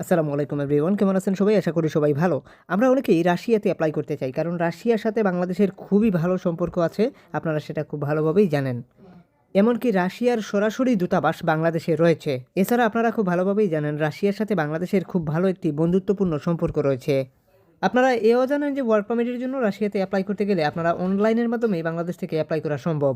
আসসালামু আলাইকুম এভরিওয়ান কেমন আছেন সবাই? আশা করি সবাই ভালো। আমরা অনেকেই রাশিয়াতে অ্যাপ্লাই করতে চাই, কারণ রাশিয়ার সাথে বাংলাদেশের খুবই ভালো সম্পর্ক আছে, আপনারা সেটা খুব ভালোভাবেই জানেন। এমনকি রাশিয়ার সরাসরি দূতাবাস বাংলাদেশে রয়েছে। এছাড়া আপনারা খুব ভালোভাবেই জানেন, রাশিয়ার সাথে বাংলাদেশের খুব ভালো একটি বন্ধুত্বপূর্ণ সম্পর্ক রয়েছে। আপনারা এও জানেন যে ওয়ার্ক পারমিটের জন্য রাশিয়াতে অ্যাপ্লাই করতে গেলে আপনারা অনলাইনের মাধ্যমেই বাংলাদেশ থেকে অ্যাপ্লাই করা সম্ভব।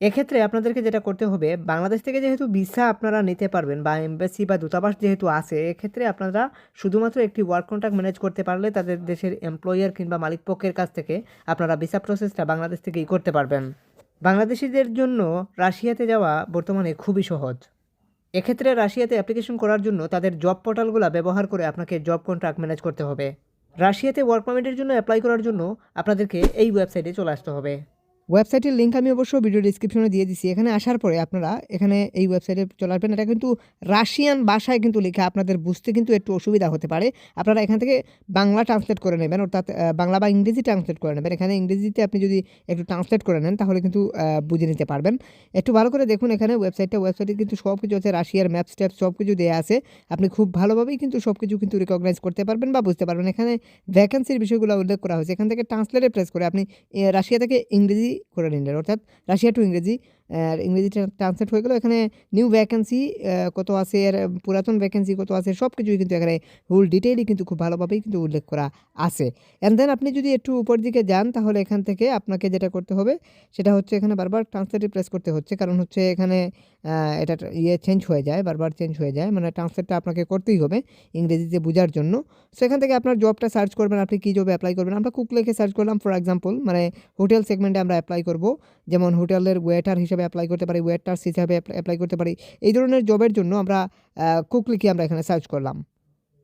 এক্ষেত্রে আপনাদেরকে যেটা করতে হবে, বাংলাদেশ থেকে যেহেতু ভিসা আপনারা নিতে পারবেন বা এমবাসি বা দূতাবাস যেহেতু আছে, এক্ষেত্রে আপনারা শুধুমাত্র একটি ওয়ার্ক কন্ট্রাক্ট ম্যানেজ করতে পারলে তাদের দেশের এমপ্লয়ার কিংবা মালিকপক্ষের কাছ থেকে আপনারা ভিসা প্রসেসটা বাংলাদেশ থেকেই করতে পারবেন। বাংলাদেশিদের জন্য রাশিয়াতে যাওয়া বর্তমানে খুবই সহজ। এক্ষেত্রে রাশিয়াতে অ্যাপ্লিকেশন করার জন্য তাদের জব পোর্টালগুলো ব্যবহার করে আপনাকে জব কন্ট্রাক্ট ম্যানেজ করতে হবে। রাশিয়াতে ওয়ার্ক পারমিটের জন্য অ্যাপ্লাই করার জন্য আপনাদেরকে এই ওয়েবসাইটে চলে আসতে হবে। ওয়েবসাইটের লিঙ্ক আমি অবশ্য ভিডিও ডিসক্রিপশনে দিয়ে দিচ্ছি এখানে আসার পরে আপনারা এখানে এই ওয়েবসাইটে চলে আসবেন। এটা কিন্তু রাশিয়ান ভাষায় কিন্তু লেখা। আপনাদের বুঝতে কিন্তু একটু অসুবিধা হতে পারে। আপনারা এখান থেকে বাংলা ট্রান্সলেট করে নেবেন, অর্থাৎ বাংলা বা ইংরেজি ট্রান্সলেট করে নেবেন। এখানে ইংরেজিতে আপনি যদি একটু ট্রান্সলেট করে নেন, তাহলে কিন্তু বুঝে নিতে পারবেন। একটু ভালো করে দেখুন এখানে ওয়েবসাইটটা ওয়েবসাইটে কিন্তু সব কিছু আছে, রাশিয়ার ম্যাপ স্টেপ সব কিছু দেওয়া আছে। আপনি খুব ভালোভাবেই কিন্তু সব কিছু কিন্তু রিকগনাইজ করতে পারবেন বা বুঝতে পারবেন। এখানে ভ্যাকেন্সির বিষয়গুলো উল্লেখ করা হয়েছে। এখান থেকে ট্রান্সলেটে প্রেস করে আপনি রাশিয়া থেকে ইংরেজি করে ইন্ডিয়ার অর্থাৎ রাশিয়া টু ইংরেজি আর ইংরেজি ট্রান্সলেট হয়ে গেলো। এখানে নিউ ভ্যাকেন্সি কত আছে, আর পুরাতন ভ্যাকেন্সি কত আছে সব কিছুই কিন্তু এখানে ফুল ডিটেইলই কিন্তু খুব ভালোভাবেই কিন্তু উল্লেখ করা আছে। অ্যান্ড দেন আপনি যদি একটু উপর দিকে যান, তাহলে এখান থেকে আপনাকে যেটা করতে হবে, সেটা হচ্ছে এখানে বারবার ট্রান্সলেটে প্রেস করতে হচ্ছে। কারণ হচ্ছে এখানে এটা ইয়ে চেঞ্জ হয়ে যায়, বারবার চেঞ্জ হয়ে যায়। মানে ট্রান্সলেটটা আপনাকে করতেই হবে ইংরেজিতে বোঝার জন্য। সো এখান থেকে আপনার জবটা সার্চ করবেন, আপনি কী জবে অ্যাপ্লাই করবেন। আমরা কুক লেখে সার্চ করলাম ফর এক্সাম্পল মানে হোটেল সেগমেন্টে আমরা অ্যাপ্লাই করব। যেমন হোটেলের ওয়েটার হিসেবে অ্যাপ্লাই করতে পারি ওয়েটার্স হিসাবে অ্যাপ্লাই করতে পারি, এই ধরনের জবের জন্য আমরা কুকলিকে আমরা এখানে সার্চ করলাম।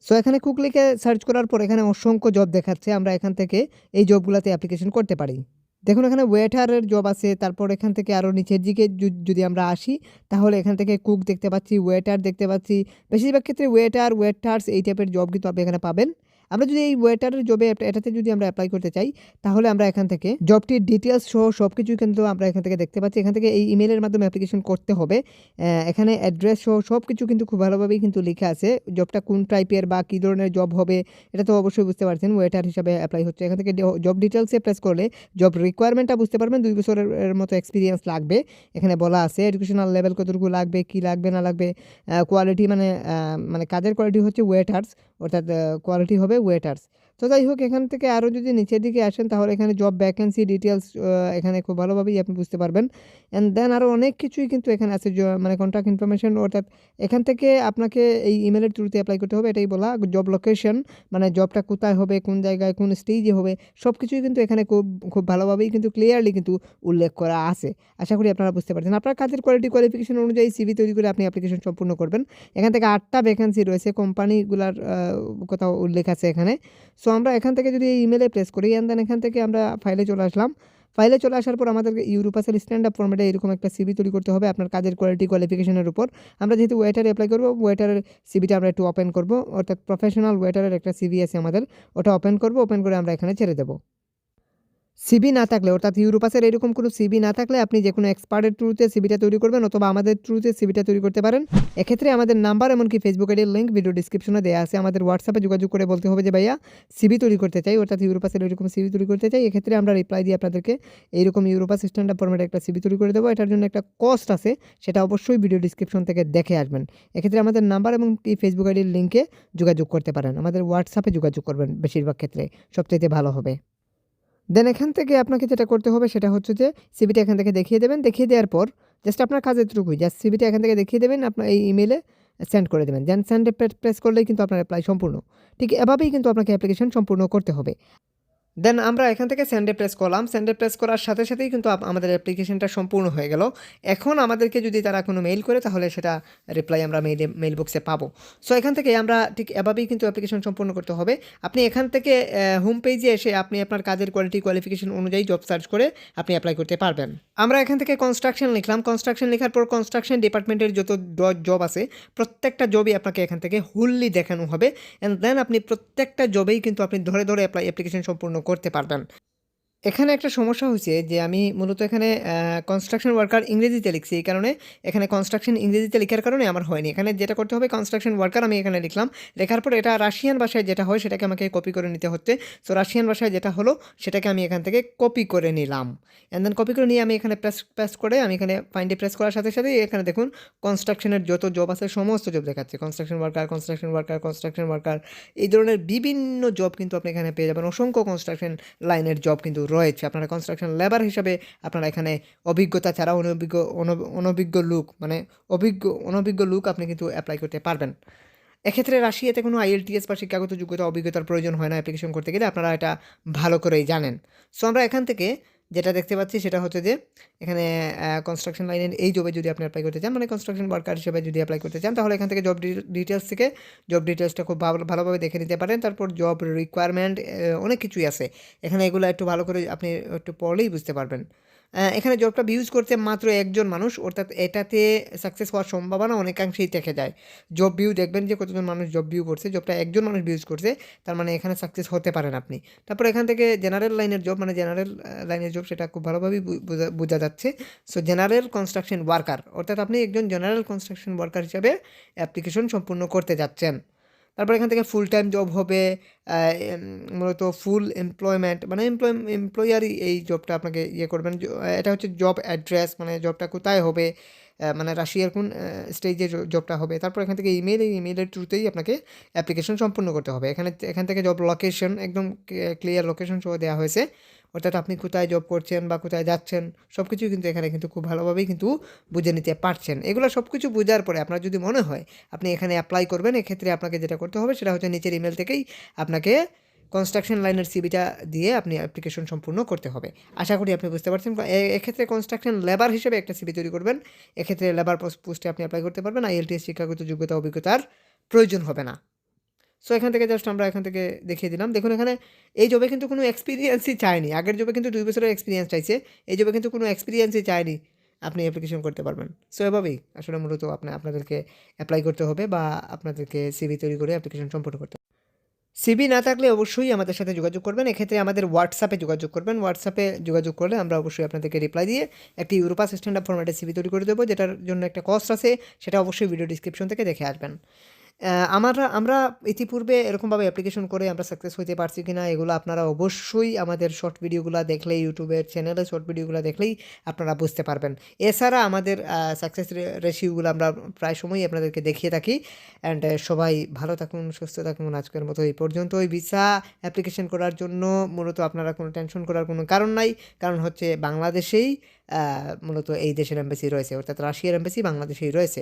সো এখানে কুকলিকে সার্চ করার পর এখানে অসংখ্য জব দেখাচ্ছে, আমরা এখান থেকে এই জবগুলোতে অ্যাপ্লিকেশন করতে পারি। দেখুন, এখানে ওয়েটারের জব আছে, তারপর এখান থেকে আরও নিচের দিকে যদি আমরা আসি, তাহলে এখান থেকে কুক দেখতে পাচ্ছি ওয়েটার দেখতে পাচ্ছি, বেশিরভাগ ক্ষেত্রে ওয়েটার ওয়েটার্স এই টাইপের জব কিন্তু আপনি এখানে পাবেন। আমরা যদি এই ওয়েটারের জবে এটাতে যদি আমরা অ্যাপ্লাই করতে চাই, তাহলে আমরা এখান থেকে জবটির ডিটেলস সহ সব কিছুই কিন্তু আমরা এখান থেকে দেখতে পাচ্ছি। এখান থেকে এই ইমেলের মাধ্যমে অ্যাপ্লিকেশন করতে হবে। এখানে অ্যাড্রেস সহ সব কিছু কিন্তু খুব ভালোভাবেই কিন্তু লেখা আছে। জবটা কোন টাইপের বা কী ধরনের জব হবে, এটা তো অবশ্যই বুঝতে পারছেন ওয়েটার হিসাবে অ্যাপ্লাই হচ্ছে। এখান থেকে জব ডিটেলসে প্রেস করলে জব রিকোয়ারমেন্টটা বুঝতে পারবেন। দুই বছরের মতো এক্সপিরিয়েন্স লাগবে। এখানে বলা আছে এডুকেশনাল লেভেল কতটুকু লাগবে, কি লাগবে, না লাগবে। কোয়ালিটি মানে মানে কাজের কোয়ালিটি হচ্ছে ওয়েটার্স অর্থাৎ কোয়ালিটি হবে ওয়েটার্স তো যাই হোক, এখান থেকে আরও যদি নিচের দিকে আসেন, তাহলে এখানে জব ভ্যাকেন্সি ডিটেলস এখানে খুব ভালোভাবেই আপনি বুঝতে পারবেন। অ্যান্ড দেন আরও অনেক কিছুই কিন্তু এখানে আছে মানে কন্ট্যাক্ট ইনফরমেশন অর্থাৎ এখান থেকে আপনাকে এই ইমেলের থ্রুতে অ্যাপ্লাই করতে হবে, এটাই বলা জব লোকেশন মানে জবটা কোথায় হবে, কোন জায়গায়, কোন স্টেজে হবে সব কিছুই কিন্তু এখানে খুব খুব ভালোভাবেই কিন্তু ক্লিয়ারলি কিন্তু উল্লেখ করা আছে। আশা করি আপনারা বুঝতে পারছেন। আপনার কাজের কোয়ালিটি কোয়ালিফিকেশন অনুযায়ী সিভি তৈরি করে আপনি অ্যাপ্লিকেশন সম্পূর্ণ করবেন। এখান থেকে আটটা ভ্যাকেন্সি রয়েছে কোম্পানিগুলার কোথাও উল্লেখ আছে এখানে। সো আমরা এখান থেকে যদি এই ইমেলে প্রেস করি অ্যান্ড দেন এখান থেকে আমরা ফাইলে চলে আসলাম। ফাইলে চলে আসার পর আমাদেরকে ইউরোপাসের স্ট্যান্ড আপ ফর্মেটে এরকম একটা সিবি তৈরি করতে হবে আপনার কাজের কোয়ালিটি কোয়ালিফিকেশনের উপর। আমরা যেহেতু ওয়েটারে অ্যাপ্লাই করব ওয়েটারের সিবিটা আমরা একটু ওপেন করব। অর্থাৎ প্রফেশনাল ওয়েটারের একটা সিবি আছে আমাদের। ওটা ওপেন করব ওপেন করে আমরা এখানে ছেড়ে দেবো। সিবি না থাকলে, অর্থাৎ ইউরোপাসের এরকম কোনো সিবি না থাকলে আপনি যে কোনো এক্সপার্টের থ্রুতে সিবিটা তৈরি করবেন অথবা আমাদের থ্রুতে সিবিটা তৈরি করতে পারেন। এক্ষেত্রে আমাদের নাম্বার এমনকি ফেসবুক আইডির লিঙ্ক ভিডিও ডিসক্রিপশনে দেওয়া আছে। আমাদের হোয়াটসঅ্যাপে যোগাযোগ করে বলতে হবে যে, ভাইয়া সিবি তৈরি করতে চাই। অর্থাৎ ইউরোপাসের এরকম সিবি তৈরি করতে চাই। এক্ষেত্রে আমরা রিপ্লাই দিয়ে আপনাদেরকে এইরকম ইউরোপাস স্ট্যান্ডার্ড ফর্মেটে একটা সিবি তৈরি করে দেবো। এটার জন্য একটা কস্ট আছে, সেটা অবশ্যই ভিডিও ডিসক্রিপশন থেকে দেখে আসবেন। এক্ষেত্রে আমাদের নাম্বার এবং কি ফেসবুক আইডির লিঙ্কে যোগাযোগ করতে পারেন। আমাদের হোয়াটসঅ্যাপে যোগাযোগ করবেন বেশিরভাগ ক্ষেত্রে। সবচাইতে ভালো হবে। দেন এখান থেকে আপনাকে যেটা করতে হবে সেটা হচ্ছে যে সিবিটা এখান থেকে দেখিয়ে দেবেন। দেখিয়ে দেওয়ার পর জাস্ট আপনার কাজের ত্রুকুই জাস্ট সিবিটা এখান থেকে দেখিয়ে দেবেন আপনার এই ইমেলে সেন্ড করে দেবেন। দেন সেন্ডে প্রেস করলেই কিন্তু আপনার অ্যাপ্লাই সম্পূর্ণ। ঠিক এভাবেই কিন্তু আপনাকে অ্যাপ্লিকেশন সম্পূর্ণ করতে হবে। দেন আমরা এখান থেকে সেন্ডে প্রেস করলাম। সেন্ডে প্রেস করার সাথে সাথেই কিন্তু আমাদের অ্যাপ্লিকেশনটা সম্পূর্ণ হয়ে গেল। এখন আমাদেরকে যদি তারা কোনো মেইল করে, তাহলে সেটা রিপ্লাই আমরা মেইলে মেইল বক্সে পাবো। সো এখান থেকে আমরা ঠিক এভাবেই কিন্তু অ্যাপ্লিকেশন সম্পূর্ণ করতে হবে। আপনি এখান থেকে হোম পেজে এসে আপনি আপনার কাজের কোয়ালিটি কোয়ালিফিকেশন অনুযায়ী জব সার্চ করে আপনি অ্যাপ্লাই করতে পারবেন। আমরা এখান থেকে কনস্ট্রাকশন লিখলাম। কনস্ট্রাকশন লেখার পর কনস্ট্রাকশন ডিপার্টমেন্টের যত জব আছে, প্রত্যেকটা জবই আপনাকে এখান থেকে হুললি দেখানো হবে। অ্যান্ড দেন আপনি প্রত্যেকটা জবেই কিন্তু আপনি ধরে ধরে অ্যাপ্লাই অ্যাপ্লিকেশন সম্পূর্ণ করতে পারবেন এখানে একটা সমস্যা হয়েছে যে আমি মূলত এখানে কনস্ট্রাকশন ওয়ার্কার ইংরেজিতে লিখছি। এই কারণে এখানে কনস্ট্রাকশন ইংরেজিতে লেখার কারণে আমার হয়নি। এখানে যেটা করতে হবে কনস্ট্রাকশন ওয়ার্কার আমি এখানে লিখলাম। লেখার পর এটা রাশিয়ান ভাষায় যেটা হয় সেটাকে আমাকে কপি করে নিতে হচ্ছে। সো রাশিয়ান ভাষায় যেটা হলো সেটাকে আমি এখান থেকে কপি করে নিলাম। অ্যান্ড দেন কপি করে নিয়ে আমি এখানে প্রেস প্রেস করে আমি এখানে ফাইন্ডে প্রেস করার সাথে সাথে এখানে দেখুন কনস্ট্রাকশনের যত জব আছে, সমস্ত জব দেখাচ্ছে। Construction worker construction worker construction worker এই ধরনের বিভিন্ন জব কিন্তু আপনি এখানে পেয়ে যাবেন। অসংখ্য কনস্ট্রাকশন লাইনের জব কিন্তু রয়েছে। আপনারা কনস্ট্রাকশন লেবার হিসাবে আপনারা এখানে অভিজ্ঞতা ছাড়া অনভিজ্ঞ, অন- অনভিজ্ঞ লুক মানে অভিজ্ঞ, অনভিজ্ঞ লুক আপনি কিন্তু অ্যাপ্লাই করতে পারবেন। এক্ষেত্রে রাশিয়াতে কোনো আইএলটিএস বা শিক্ষাগত যোগ্যতা, অভিজ্ঞতার প্রয়োজন হয় না অ্যাপ্লিকেশন করতে গেলে, আপনারা এটা ভালো করেই জানেন। সো আমরা এখান থেকে যেটা দেখতে পাচ্ছি সেটা হচ্ছে যে এখানে কনস্ট্রাকশন লাইনের এই জবে যদি আপনি অ্যাপ্লাই করতে চান মানে কনস্ট্রাকশন ওয়ার্কার হিসেবে যদি অ্যাপ্লাই করতে চান, তাহলে এখান থেকে জব ডিটেলস থেকে জব ডিটেলসটা খুব ভালো, ভালোভাবে দেখে নিতে পারেন। তারপর জব রিকোয়ারমেন্ট অনেক কিছুই আছে। এখানে এগুলো একটু ভালো করে আপনি একটু পড়লেই বুঝতে পারবেন। এখানে জবটা ইউজ করতে মাত্র একজন মানুষ, অর্থাৎ এটাতে সাকসেস হওয়ার সম্ভাবনা অনেকাংশেই থেকে যায়। জব ভিউ দেখবেন যে কতজন মানুষ জব ভিউ করছে জবটা একজন মানুষ ইউজ করছে, তার মানে এখানে সাকসেস হতে পারেন আপনি। তারপর এখান থেকে জেনারেল লাইনের জব মানে জেনারেল লাইনের জব সেটা খুব ভালোভাবেই বোঝা যাচ্ছে। সো জেনারেল কনস্ট্রাকশন ওয়ার্কার অর্থাৎ আপনি একজন জেনারেল কনস্ট্রাকশন ওয়ার্কার হিসাবে অ্যাপ্লিকেশন সম্পূর্ণ করতে যাচ্ছেন। তারপর এখান থেকে ফুল টাইম জব হবে মূলত ফুল এমপ্লয়মেন্ট মানে এমপ্লয় এমপ্লয়ারই এই জবটা আপনাকে ইয়ে করবেন। এটা হচ্ছে জব অ্যাড্রেস মানে জবটা কোথায় হবে মানে রাশিয়ার কোন স্টেজে জবটা হবে। তারপর এখান থেকে ইমেল এই ইমেলের থ্রুতেই আপনাকে অ্যাপ্লিকেশন সম্পূর্ণ করতে হবে। এখানে, এখান থেকে জব লোকেশন একদম ক্লিয়ার লোকেশন সহ দেওয়া হয়েছে। অর্থাৎ আপনি কোথায় জব করছেন বা কোথায় যাচ্ছেন সব কিছুই কিন্তু এখানে কিন্তু খুব ভালোভাবেই কিন্তু বুঝে নিতে পারছেন। এগুলো সব কিছু বোঝার পরে আপনার যদি মনে হয় আপনি এখানে অ্যাপ্লাই করবেন, এক্ষেত্রে আপনাকে যেটা করতে হবে সেটা হচ্ছে নিচের ইমেল থেকেই আপনাকে কনস্ট্রাকশন লাইনের সিবিটা দিয়ে আপনি অ্যাপ্লিকেশন সম্পূর্ণ করতে হবে। আশা করি আপনি বুঝতে পারছেন। এক্ষেত্রে কনস্ট্রাকশন লেবার হিসেবে একটা সিবি তৈরি করবেন। এক্ষেত্রে লেবার পোস্টে আপনি অ্যাপ্লাই করতে পারবেন। আইএলটিএস শিক্ষাগত যোগ্যতা, অভিজ্ঞতার প্রয়োজন হবে না। সো এখান থেকে জাস্ট আমরা এখান থেকে দেখিয়ে দিলাম। দেখুন, এখানে এই জবে কিন্তু কোনো এক্সপিরিয়েন্সই চায়নি। আগের জবে কিন্তু দুই বছরের এক্সপিরিয়েন্স চাইছে। এই জবে কিন্তু কোনো এক্সপিরিয়েন্সই চায়নি আপনি অ্যাপ্লিকেশন করতে পারবেন। সো এভাবেই আসলে মূলত আপনি আপনাদেরকে অ্যাপ্লাই করতে হবে বা আপনাদেরকে সিবি তৈরি করে অ্যাপ্লিকেশন সম্পূর্ণ করতে হবে। সিবি না থাকলে অবশ্যই আমাদের সাথে যোগাযোগ করবেন। এক্ষেত্রে আমাদের হোয়াটসঅ্যাপে যোগাযোগ করবেন। হোয়াটসঅ্যাপে যোগাযোগ করলে আমরা অবশ্যই আপনাদেরকে রিপ্লাই দিয়ে একটি ইউরোপাস স্ট্যান্ডার্ড ফরম্যাটে সিবি তৈরি করে দেবো, যেটার জন্য একটা কস্ট আছে, সেটা অবশ্যই ভিডিও ডিসক্রিপশন থেকে দেখে আসবেন। আমরা আমরা ইতিপূর্বে এরকমভাবে অ্যাপ্লিকেশন করে আমরা সাকসেস হইতে পারছি কি না এগুলো আপনারা অবশ্যই আমাদের শর্ট ভিডিওগুলো দেখলেই ইউটিউবের চ্যানেলে শর্ট ভিডিওগুলো দেখলেই আপনারা বুঝতে পারবেন। এছাড়া আমাদের সাকসেস রেশিওগুলো আমরা প্রায় সময়ই আপনাদেরকে দেখিয়ে থাকি। অ্যান্ড সবাই ভালো থাকুন, সুস্থ থাকুন। আজকের মতো এই পর্যন্ত ওই ভিসা অ্যাপ্লিকেশন করার জন্য মূলত আপনারা কোনো টেনশন করার কোনো কারণ নাই। কারণ হচ্ছে বাংলাদেশেই মূলত এই দেশের এম্বাসি রয়েছে, অর্থাৎ রাশিয়ার এম্বাসি বাংলাদেশেই রয়েছে।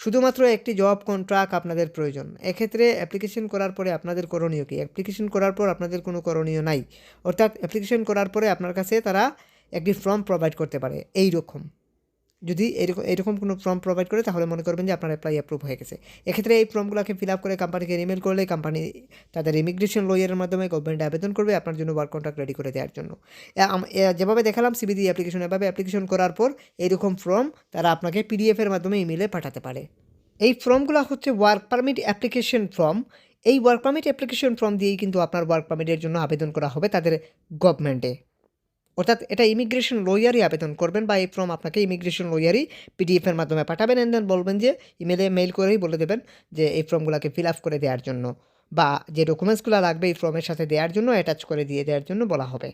শুধুমাত্র একটি জব কন্ট্রাক্ট আপনাদের প্রয়োজন। এক্ষেত্রে অ্যাপ্লিকেশন করার পরে আপনাদের করণীয় কী? অ্যাপ্লিকেশন করার পর আপনাদের কোনো করণীয় নাই। অর্থাৎ অ্যাপ্লিকেশন করার পরে আপনার কাছে তারা একটি ফর্ম প্রোভাইড করতে পারে এই রকম যদি এরকম এরকম কোনো ফর্ম প্রোভাইড করে, তাহলে মনে করবেন যে আপনার অ্যাপ্লাই অ্যাপ্রুভ হয়ে গেছে। এক্ষেত্রে এই ফর্মগুলোকে ফিল আপ করে কোম্পানিকে ইমেল করলে কোম্পানি তাদের ইমিগ্রেশন লয়ারের মাধ্যমে গভর্নমেন্টে আবেদন করবে আপনার জন্য ওয়ার্ক কন্ট্রাক্ট রেডি করে দেওয়ার জন্য। যেভাবে দেখালাম সিবিডি অ্যাপ্লিকেশন এভাবে অ্যাপ্লিকেশন করার পর এইরকম ফর্ম তারা আপনাকে পিডিএফের মাধ্যমে ইমেলে পাঠাতে পারে। এই ফর্মগুলো হচ্ছে ওয়ার্ক পারমিট অ্যাপ্লিকেশন ফর্ম এই ওয়ার্ক পারমিট অ্যাপ্লিকেশন ফর্ম দিয়েই কিন্তু আপনার ওয়ার্ক পারমিটের জন্য আবেদন করা হবে তাদের গভর্নমেন্টে অর্থাৎ এটা ইমিগ্রেশন লয়ারই আবেদন করবেন বা এই ফর্ম আপনাকে ইমিগ্রেশন লয়ারই পিডিএফের মাধ্যমে পাঠাবেন অ্যান্ড দেন বলবেন যে ইমেলে মেইল করেই বলে দেবেন যে এই ফর্মগুলোকে ফিল আপ করে দেওয়ার জন্য বা যে ডকুমেন্টসগুলো লাগবে এই ফর্মের সাথে দেওয়ার জন্য অ্যাটাচ করে দিয়ে দেওয়ার জন্য বলা হবে।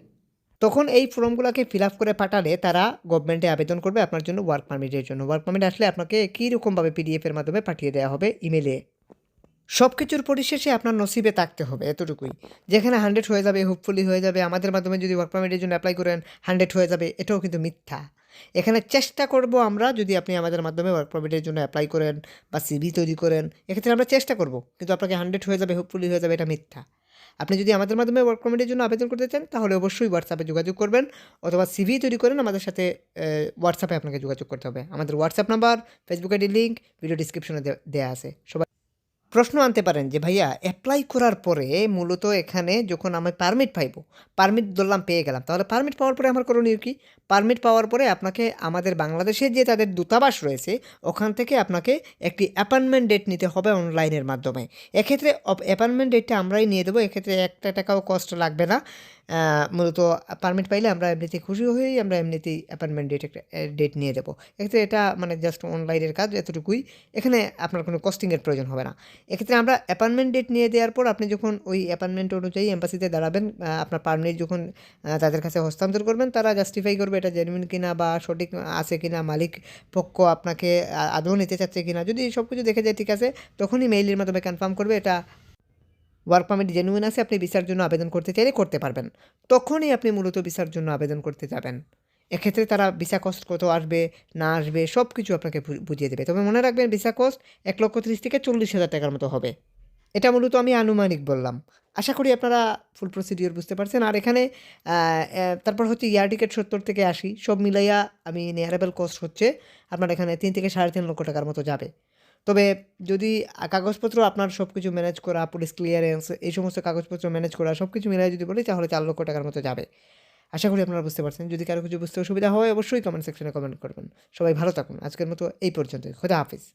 তখন এই ফর্মগুলোকে ফিল আপ করে পাঠালে তারা গভর্নমেন্টে আবেদন করবে আপনার জন্য ওয়ার্ক পারমিটের জন্য। ওয়ার্ক পারমিট আসলে আপনাকে কীরকমভাবে পিডিএফের মাধ্যমে পাঠিয়ে দেওয়া হবে ইমেলে সব কিছুর পরিশেষে আপনার নসিবে থাকতে হবে, এতটুকুই। যেখানে হান্ড্রেড হয়ে যাবে হোপফুলি হয়ে যাবে, আমাদের মাধ্যমে যদি ওয়ার্ক পারমিটের জন্য অ্যাপ্লাই করেন হান্ড্রেড হয়ে যাবে, এটাও কিন্তু মিথ্যা। এখানে চেষ্টা করব আমরা যদি আপনি আমাদের মাধ্যমে ওয়ার্ক পারমিটের জন্য অ্যাপ্লাই করেন বা সিভি তৈরি করেন, এক্ষেত্রে আমরা চেষ্টা করব, কিন্তু আপনাকে হান্ড্রেড হয়ে যাবে হোপফুলি হয়ে যাবে, এটা মিথ্যা। আপনি যদি আমাদের মাধ্যমে ওয়ার্ক পারমিটের জন্য আবেদন করতে চান, তাহলে অবশ্যই হোয়াটসঅ্যাপে যোগাযোগ করবেন, অথবা সিভি তৈরি করেন, আমাদের সাথে হোয়াটসঅ্যাপে আপনাকে যোগাযোগ করতে হবে। আমাদের WhatsApp number Facebook ID link video ডিসক্রিপশনে দেওয়া আছে। সবাই প্রশ্ন আনতে পারেন যে, ভাইয়া অ্যাপ্লাই করার পরে মূলত এখানে যখন আমি পারমিট পাইব পারমিট ধরলাম, পেয়ে গেলাম। তাহলে পারমিট পাওয়ার পরে আমার করণীয় কি? পারমিট পাওয়ার পরে আপনাকে আমাদের বাংলাদেশে যে তাদের দূতাবাস রয়েছে, ওখান থেকে আপনাকে একটি অ্যাপয়েন্টমেন্ট ডেট নিতে হবে অনলাইনের মাধ্যমে। এক্ষেত্রে অ্যাপয়েন্টমেন্ট ডেটটা আমরাই নিয়ে দেবো। এক্ষেত্রে একটা টাকাও কষ্ট লাগবে না। মূলত পারমিট পাইলে আমরা এমনিতে খুশি হয়েই আমরা এমনিতেই অ্যাপয়েন্টমেন্ট ডেট একটা ডেট নিয়ে দেবো এক্ষেত্রে এটা মানে জাস্ট অনলাইনের কাজ, এতটুকুই। এখানে আপনার কোনো কস্টিংয়ের প্রয়োজন হবে না। এক্ষেত্রে আমরা অ্যাপয়েন্টমেন্ট ডেট নিয়ে দেওয়ার পর আপনি যখন ওই অ্যাপয়েন্টমেন্ট অনুযায়ী এম্বাসিতে দাঁড়াবেন আপনার পারমিট যখন তাদের কাছে হস্তান্তর করবেন, তারা জাস্টিফাই করবে এটা জেনুইন কিনা বা সঠিক আছে কিনা, মালিক পক্ষ আপনাকে আদৌ নিতে চাচ্ছে কিনা। যদি সব কিছু দেখে যায় ঠিক আছে, তখনই মেইলের মাধ্যমে কনফার্ম করবে এটা ওয়ার্ক পারমিট জেনুইন আছে, আপনি ভিসার জন্য আবেদন করতে চাইলে করতে পারবেন। তখনই আপনি মূলত ভিসার জন্য আবেদন করতে যাবেন। এক্ষেত্রে তারা ভিসা কস্ট কত আসবে, না আসবে সব কিছু আপনাকে বুঝিয়ে দেবে। তবে মনে রাখবেন, ভিসা কস্ট এক লক্ষ ত্রিশ থেকে চল্লিশ হাজার টাকার মতো হবে। এটা মূলত আমি আনুমানিক বললাম। আশা করি আপনারা ফুল প্রসিডিওর বুঝতে পারছেন। আর এখানে তারপর হচ্ছে ইয়ার টিকিট সত্তর থেকে আশি, সব মিলাইয়া আমি নিয়ারেবল কস্ট হচ্ছে আপনার এখানে তিন থেকে সাড়ে তিন লক্ষ টাকার মতো যাবে। তবে যদি কাগজপত্র আপনার সব কিছু ম্যানেজ করা পুলিশ ক্লিয়ারেন্স এই সমস্ত কাগজপত্র ম্যানেজ করা সব কিছু মিলাই যদি বলি, তাহলে চার লক্ষ টাকার মতো যাবে। আশা করি আপনারা বুঝতে পারছেন। যদি কারও কিছু বুঝতে অসুবিধা হয়, অবশ্যই কমেন্ট সেকশনে কমেন্ট করবেন। সবাই ভালো থাকুন। আজকের মতো এই পর্যন্তই। খোদা হাফিজ।